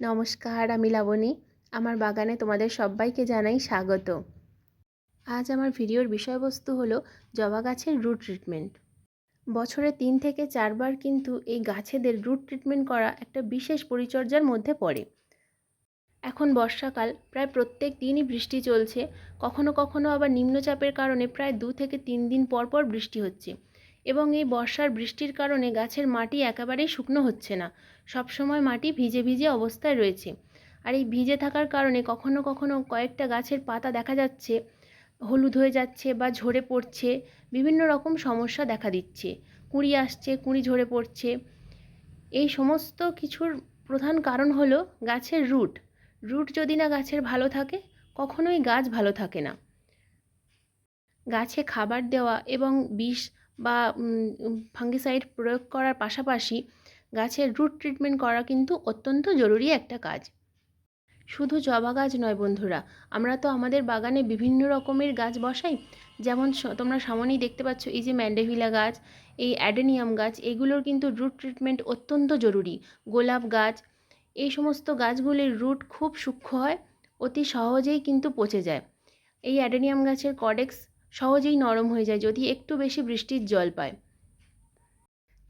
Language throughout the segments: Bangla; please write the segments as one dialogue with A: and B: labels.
A: নমস্কার, আমি লাবণী। আমার বাগানে তোমাদের সবাইকে জানাই স্বাগত। আজ আমার ভিডিওর বিষয়বস্তু হলো জবা গাছের রুট ট্রিটমেন্ট। বছরে তিন থেকে চারবার কিন্তু এই গাছেদের রুট ট্রিটমেন্ট করা একটা বিশেষ পরিচর্যার মধ্যে পড়ে। এখন বর্ষাকাল, প্রায় প্রত্যেক দিনই বৃষ্টি চলছে। কখনো কখনো আবার নিম্নচাপের কারণে প্রায় দু থেকে তিন দিন পর পর বৃষ্টি হচ্ছে। এবং এই বর্ষার বৃষ্টির কারণে গাছের মাটি একেবারেই শুকনো হচ্ছে না। সবসময় মাটি ভিজে ভিজে অবস্থায় রয়েছে। আর এই ভিজে থাকার কারণে কখনো কখনো কয়েকটা গাছের পাতা দেখা যাচ্ছে, হলুদ হয়ে যাচ্ছে বা ঝরে পড়ছে, বিভিন্ন রকম সমস্যা দেখা দিচ্ছে। কুঁড়ি আসছে, কুঁড়ি ঝরে পড়ছে। এই সমস্ত কিছুর প্রধান কারণ হলো গাছের রুট। রুট যদি না গাছের ভালো থাকে, কখনোই গাছ ভালো থাকে না। গাছে খাবার দেওয়া এবং বিষ বা ফাঙ্গিসাইড প্রয়োগ করার পাশাপাশি গাছের রুট ট্রিটমেন্ট করা কিন্তু অত্যন্ত জরুরি একটা কাজ। শুধু জবা গাছ নয় বন্ধুরা, আমরা তো আমাদের বাগানে বিভিন্ন রকমের গাছ বসাই। যেমন তোমরা সামনেই দেখতে পাচ্ছ এই যে ম্যান্ডেভিলা গাছ, এই অ্যাডেনিয়াম গাছ, এগুলোর কিন্তু রুট ট্রিটমেন্ট অত্যন্ত জরুরি। গোলাপ গাছ, এই সমস্ত গাছগুলির রুট খুব সূক্ষ্ম হয়, অতি সহজেই কিন্তু পচে যায়। এই অ্যাডেনিয়াম গাছের কডেক্স সহজেই নরম হয়ে যায় যদি একটু বেশি বৃষ্টির জল পায়।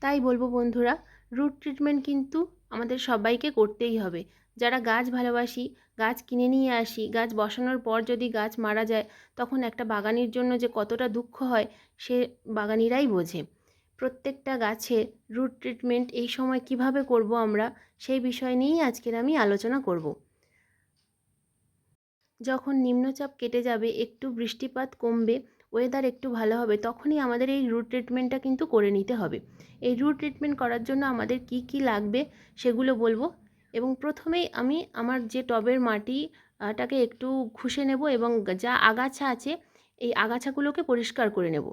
A: তাই বলব বন্ধুরা রুট ট্রিটমেন্ট কিন্তু আমাদের সবাইকে করতেই হবে। যারা গাছ ভালোবাসি, গাছ কিনে নিয়ে আসি, গাছ বসানোর পর যদি গাছ মারা যায়, তখন একটা বাগানির জন্য যে কতটা দুঃখ হয়, সে বাগানিরাই বোঝে। প্রত্যেকটা গাছে রুট ট্রিটমেন্ট এই সময় কীভাবে করব আমরা, সেই বিষয় নিয়েই আজকের আমি আলোচনা করব। যখন নিম্নচাপ কেটে যাবে, একটু বৃষ্টিপাত কমবে ওয়েদার একটু ভালো হবে, তখনই আমাদের এই রুট ট্রিটমেন্টটা কিন্তু করে নিতে হবে। এই রুট ট্রিটমেন্ট করার জন্য আমাদের কি কি লাগবে সেগুলো বলব। এবং প্রথমেই আমি আমার যে টবের মাটিটাকে একটু ঘুষে নেব এবং যা আগাছা আছে, এই আগাছাগুলোকে পরিষ্কার করে নেব।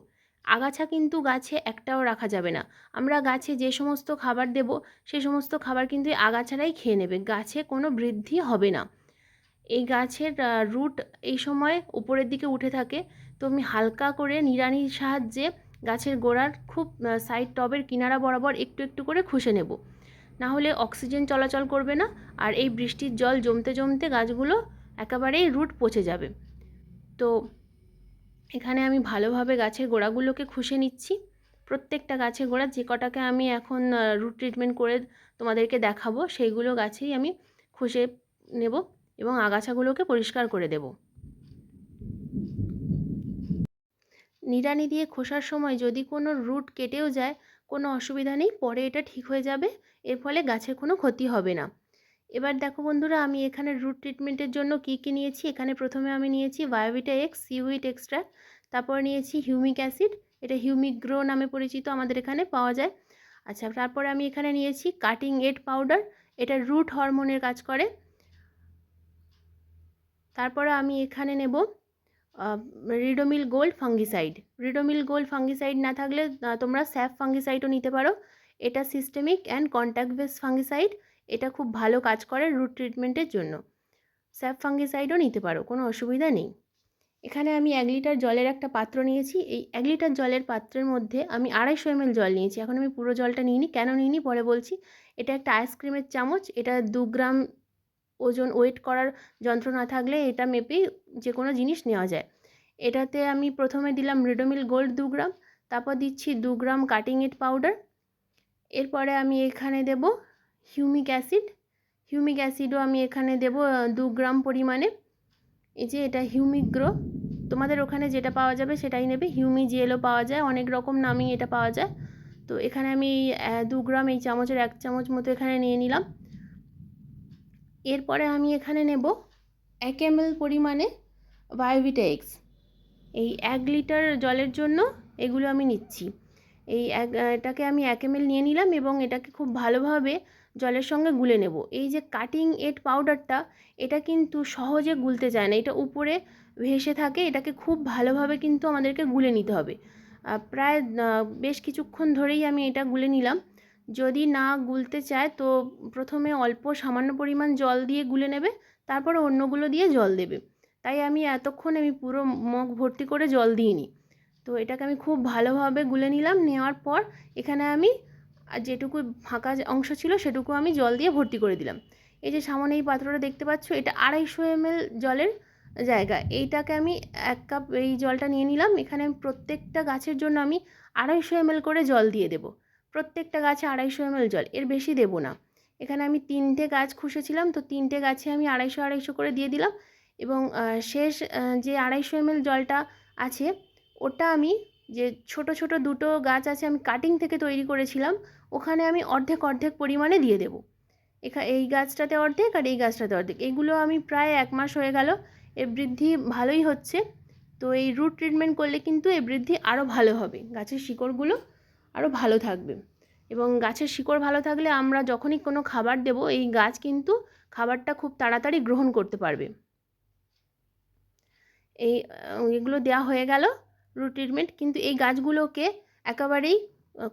A: আগাছা কিন্তু গাছে একটাও রাখা যাবে না। আমরা গাছে যে সমস্ত খাবার দেব, সে সমস্ত খাবার কিন্তু আগাছারাই খেয়ে নেবে। গাছে কোনো বৃদ্ধি হবে না। এই গাছের রুট এই সময় উপরের দিকে উঠে থাকে। তো আমি হালকা করে নিড়ানির সাহায্যে গাছের গোড়ার খুব সাইড টবের কিনারা বরাবর একটু একটু করে খুশে নেব। না হলে অক্সিজেন চলাচল করবে না আর এই বৃষ্টির জল জমতে জমতে গাছগুলো একেবারেই রুট পচে যাবে। তো এখানে আমি ভালোভাবে গাছের গোড়াগুলোকে খুশে নিচ্ছি। প্রত্যেকটা গাছের গোড়া যে কটাকে আমি এখন রুট ট্রিটমেন্ট করে তোমাদেরকে দেখাবো, সেইগুলো গাছেই আমি খুশে নেব। এবং আগাছাগুলোকে পরিষ্কার করে দেব। নিড়ানি দিয়ে খোসার সময় যদি কোনো রুট কেটেও যায়, কোনো অসুবিধা নেই, পরে এটা ঠিক হয়ে যাবে, এর ফলে গাছের কোনো ক্ষতি হবে না। এবার দেখো বন্ধুরা, আমি এখানে রুট ট্রিটমেন্টের জন্য কী কী নিয়েছি? এখানে প্রথমে আমি নিয়েছি বায়োভিটা এক্স, সিউইট এক্সট্রা তারপর নিয়েছি হিউমিক অ্যাসিড, এটা হিউমিক গ্রো নামে পরিচিত, আমাদের এখানে পাওয়া যায়। আচ্ছা তারপরে আমি এখানে নিয়েছি কাটিং এড পাউডার, এটা রুট হরমোনের কাজ করে। তারপরে আমি এখানে নেব Ridomil gold fungicide Ridomil gold fungicide না থাকলে তোমরা স্যাফ ফাঙ্গিসাইডও নিতে পারো। এটা systemic and contact base fungicide এটা খুব ভালো কাজ করে রুট ট্রিটমেন্টের জন্য। স্যাপ ফাঙ্গিসাইডও নিতে পারো, কোনো অসুবিধা নেই। এখানে আমি এক লিটার জলের একটা পাত্র নিয়েছি। এই এক লিটার জলের পাত্রের মধ্যে আমি আড়াইশো এমএল জল নিয়েছি। এখন আমি পুরো জলটা নিইনি। কেন নিইনি? পরে বলছি। এটা একটা আইসক্রিমের চামচ। এটা দু গ্রাম ওজন ওয়েট করার যন্ত্র না থাকলে এটা মেপেই যে কোনো জিনিস নেওয়া যায়। এটাতে আমি প্রথমে দিলাম রেডোমিল গোল্ড দু গ্রাম, তারপর দিচ্ছি দু গ্রাম কাটিং ইট পাউডার। এরপরে আমি এখানে দেব হিউমিক অ্যাসিড। হিউমিক অ্যাসিডও আমি এখানে দেব দু গ্রাম পরিমাণে। এই যে এটা হিউমিক গ্রো, তোমাদের ওখানে যেটা পাওয়া যাবে সেটাই নেবে। হিউমি জেলও পাওয়া যায়, অনেক রকম নামই এটা পাওয়া যায়। তো এখানে আমি দু গ্রাম এই চামচের এক চামচ মতো এখানে নিয়ে নিলাম। এরপরে আমি এখানে নেব এক এম পরিমাণে বায়োভিটা এক্স। এই এক লিটার জলের জন্য এগুলো আমি নিচ্ছি। এই এক, এটাকে আমি এক এম নিয়ে নিলাম এবং এটাকে খুব ভালোভাবে জলের সঙ্গে গুলে নেব। এই যে কাটিং এড পাউডারটা এটা কিন্তু সহজে গুলতে চায় না। এটা উপরে ভেসে থাকে, এটাকে খুব ভালোভাবে কিন্তু আমাদেরকে গুলে নিতে হবে। প্রায় বেশ কিছুক্ষণ ধরেই আমি এটা গুলে নিলাম। যদি না গুলতে চায়, তো প্রথমে অল্প সামান্য পরিমাণ জল দিয়ে গুলে নেবে, তারপরে অন্যগুলো দিয়ে জল দেবে। তাই আমি এতক্ষণ আমি পুরো মগ ভর্তি করে জল দিইনি। তো এটাকে আমি খুব ভালোভাবে গুলে নিলাম, নেওয়ার পর এখানে আমি যেটুকু ফাঁকা অংশ ছিল সেটুকু আমি জল দিয়ে ভর্তি করে দিলাম। এই যে সামনে এই পাত্রটা দেখতে পাচ্ছ, এটা আড়াইশো এমএল জলের জায়গা। এইটাকে আমি এক কাপ এই জলটা নিয়ে নিলাম। এখানে প্রত্যেকটা গাছের জন্য আমি আড়াইশো এমএল করে জল দিয়ে দেবো। প্রত্যেকটা গাছে আড়াইশো এমএল জল, এর বেশি দেবো না। এখানে আমি তিনটে গাছ খুশেছিলাম তো তিনটে গাছে আমি আড়াইশো আড়াইশো করে দিয়ে দিলাম এবং শেষ যে আড়াইশো এমএল জলটা আছে, ওটা আমি যে ছোট ছোট দুটো গাছ আছে আমি কাটিং থেকে তৈরি করেছিলাম, ওখানে আমি অর্ধেক অর্ধেক পরিমাণে দিয়ে দেবো। এখা, এই গাছটাতে অর্ধেক আর এই গাছটাতে অর্ধেক, এগুলো আমি প্রায় এক মাস হয়ে গেল, এর বৃদ্ধি ভালোই হচ্ছে। তো এই রুট ট্রিটমেন্ট করলে কিন্তু এর বৃদ্ধি আরও ভালো হবে, গাছের শিকড়গুলো আরও ভালো থাকবে। এবং গাছের শিকড় ভালো থাকলে আমরা যখনই কোনো খাবার দেব, এই গাছ কিন্তু খাবারটা খুব তাড়াতাড়ি গ্রহণ করতে পারবে। এই এগুলো দেওয়া হয়ে গেল রুট ট্রিটমেন্ট কিন্তু এই গাছগুলোকে একেবারেই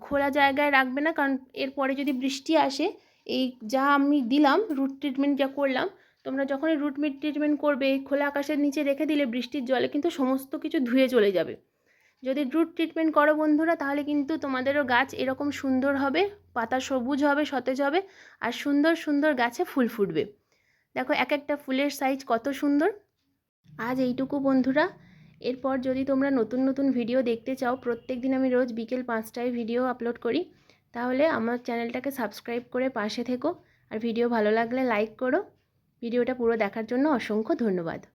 A: খোলা জায়গায় রাখবে না। কারণ এরপরে যদি বৃষ্টি আসে, এই যা আমি দিলাম, রুট ট্রিটমেন্ট যা করলাম, তোমরা যখনই রুট মিট ট্রিটমেন্ট করবে, খোলা আকাশের নিচে রেখে দিলে বৃষ্টির জলে কিন্তু সমস্ত কিছু ধুয়ে চলে যাবে। যদি রুট ট্রিটমেন্ট করো বন্ধুরা, তাহলে কিন্তু তোমাদেরও গাছ এরকম সুন্দর হবে, পাতা সবুজ হবে, সতেজ হবে, আর সুন্দর সুন্দর গাছে ফুল ফুটবে। দেখো এক একটা ফুলের সাইজ কত সুন্দর। আজ এইটুকু বন্ধুরা। এরপর যদি তোমরা নতুন নতুন ভিডিও দেখতে চাও প্রত্যেক দিন আমি রোজ বিকেল পাঁচটায় ভিডিও আপলোড করি, তাহলে আমার চ্যানেলটাকে সাবস্ক্রাইব করে পাশে থেকো, আর ভিডিও ভালো লাগলে লাইক করো। ভিডিওটা পুরো দেখার জন্য অসংখ্য ধন্যবাদ।